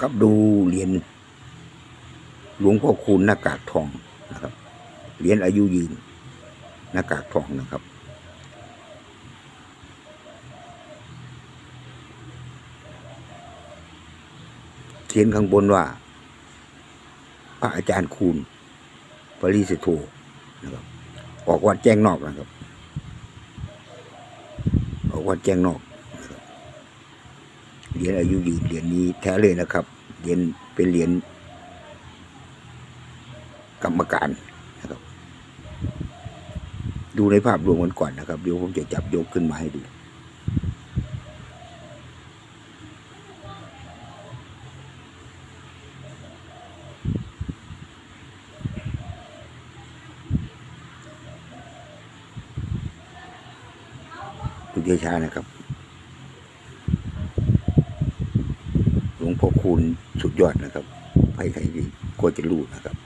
ครับดูเหรียญหลวงพ่อคูณหน้ากากทองนะครับเหรียญอายุยืนหน้ากากทองนะครับ เขียนข้างบนว่า พระอาจารย์คูณปริสิทโธนะครับออกวัดแจ้งนอกนะครับออกวัดแจ้งนอก เหรียญอายุยืนเหรียญนี้แท้เลยนะครับ เหรียญเป็นเหรียญกรรมการนะครับ ดูในภาพรวมกันก่อนนะครับ เดี๋ยวผมจะจับยกขึ้นมาให้ดูดูช้านะครับ หล วงพ่อคูณสุดยอดนะครับใครใครดีก็จะรู้นะครับ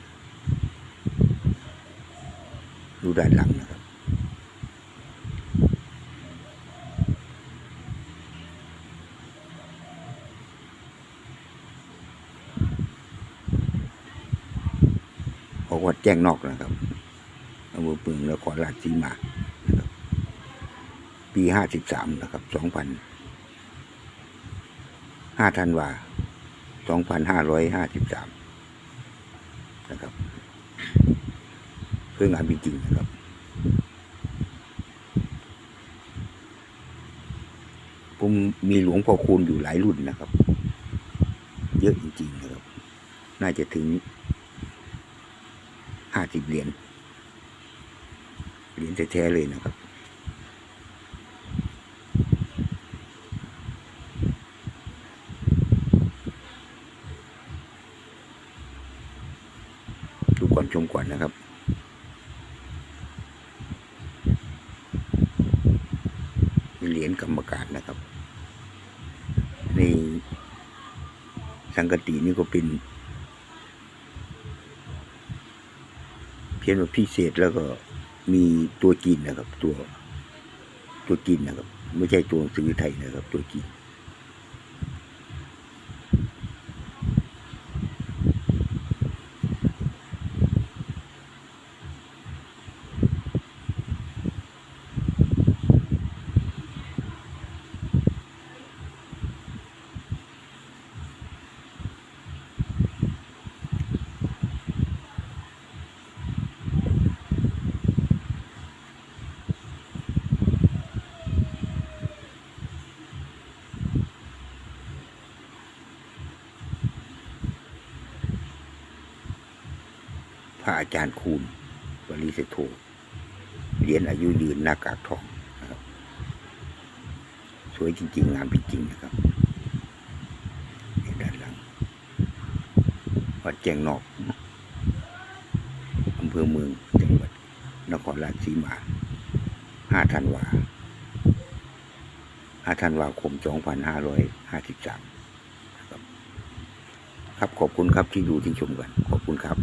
ดูด้านหลังนะครับ ออกวัดแจ้งนอกนะครับอำเภอปึงนครราชสีมาปีห้าสิบสามนะครับสองพัน ห้าธันวาสองพันห้าร้อยห้าสิบสามนะครับเพื่องานจริงๆนะครับ ผมมีหลวงพ่อคูณอยู่หลายรุ่นนะครับ เยอะจริงๆนะครับ น่าจะถึงห้าสิบเหรียญเหรียญแท้ๆเลยนะครับ ก่อนชมก่อนนะครับมีเหรียญกรรมการนะครับในสังกตินี่ก็เป็น เพียงว่าพิเศษแล้วก็มีตัวจีนนะครับ ตัว ตัวจีนนะครับ ไม่ใช่ตัวหนังสือไทยนะครับ ตัวจีน พระอาจารย์คูณบริสิทโธเหรียญอายุยืนหน้ากากทองนะครับ สวยจริง ๆ งามจริงๆนะครับด้านหลัง วัดแจ้งนอกอำเภอเมืองจังหวัดนครราชสีมาห้าธันวาห้าธันวาคมสองพันห้าร้อยห้าสิบสามครับ ขอบคุณครับที่ดูที่ชมกัน ขอบคุณครับ